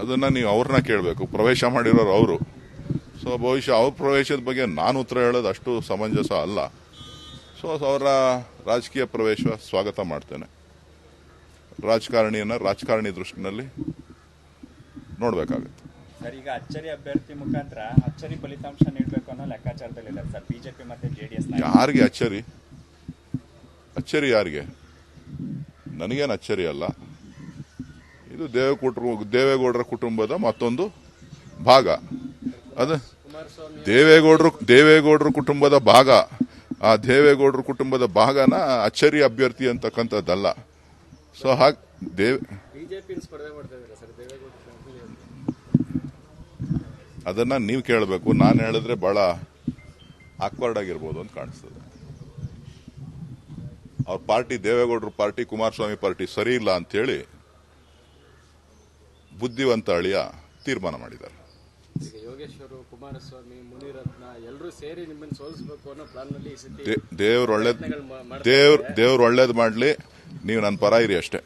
ಅದನ್ನ ನೀವು ಅವ್ರನ್ನ ಕೇಳಬೇಕು. ಪ್ರವೇಶ ಮಾಡಿರೋರು ಅವರು. ಸೊ ಬಹುಶಃ ಅವ್ರ ಪ್ರವೇಶದ ಬಗ್ಗೆ ನಾನು ಉತ್ತರ ಹೇಳೋದು ಅಷ್ಟು ಸಮಂಜಸ ಅಲ್ಲ. ಸೊ ಅವರ ರಾಜಕೀಯ ಪ್ರವೇಶ ಸ್ವಾಗತ ಮಾಡ್ತೇನೆ. ರಾಜಕಾರಣಿಯನ್ನ ರಾಜಕಾರಣಿ ದೃಷ್ಟಿನಲ್ಲಿ ನೋಡಬೇಕಾಗುತ್ತೆ. ಸರ್ ಈಗ ಅಚ್ಚರಿ ಅಭ್ಯರ್ಥಿ ಮುಖಾಂತರ ಅಚ್ಚರಿ ಫಲಿತಾಂಶ ನೀಡಬೇಕು ಅನ್ನೋ ಲೆಕ್ಕಾಚಾರದಲ್ಲಿದ್ದಾರೆ ಸರ್. ಬಿಜೆಪಿ ಮತ್ತೆ ಜೆಡಿಎಸ್ ಯಾರಿಗೆ ಅಚ್ಚರಿ? ಅಚ್ಚರಿ ಯಾರಿಗೆ? ನನಗೇನು ಅಚ್ಚರಿ ಅಲ್ಲ. ಇದು ದೇವೇಗೌಡರು ದೇವೇಗೌಡರ ಕುಟುಂಬದ ಮತ್ತೊಂದು ಭಾಗ. ಅದು, ದೇವೇಗೌಡರು, ದೇವೇಗೌಡರ ಕುಟುಂಬದ ಭಾಗ. ಆ ದೇವೇಗೌಡರ ಕುಟುಂಬದ ಭಾಗನ ಅಚ್ಚರಿ ಅಭ್ಯರ್ಥಿ ಅಂತಕ್ಕಂಥದ್ದಲ್ಲ. ಸೊ ಹಾಗೆ, ದೇವ್ ಅದನ್ನ ನೀವು ಕೇಳಬೇಕು. ನಾನು ಹೇಳಿದ್ರೆ ಬಹಳ ಆಕ್ವರ್ಡ್ ಆಗಿರ್ಬೋದು ಅಂತ ಕಾಣಿಸ್ತದೆ. ಅವ್ರ ಪಾರ್ಟಿ ದೇವೇಗೌಡರ ಪಾರ್ಟಿ, ಕುಮಾರಸ್ವಾಮಿ ಪಾರ್ಟಿ ಸರಿ ಇಲ್ಲ ಅಂತೇಳಿ ಬುದ್ಧಿವಂತ ಅಳಿಯ ತೀರ್ಮಾನ ಮಾಡಿದ್ದಾರೆ ಯೋಗೇಶ್ವರು ಕುಮಾರಸ್ವಾಮಿ ಮುನಿರತ್ನ ಎಲ್ಲರೂ ಸೇರಿ ನಿಮ್ಮನ್ನು ಸೋಲಿಸಬೇಕು ಅನ್ನೋ ಪ್ಲಾನ್ನಲ್ಲಿ ಈ ಸತಿ ದೇ- ದೇವ್ರು ಒಳ್ಳೇದ್. ದೇವ್ರು ಒಳ್ಳೇದ್ ಮಾಡ್ಲಿ ನೀವು ನನ್ನ ಪರ ಇರಿ ಅಷ್ಟೇ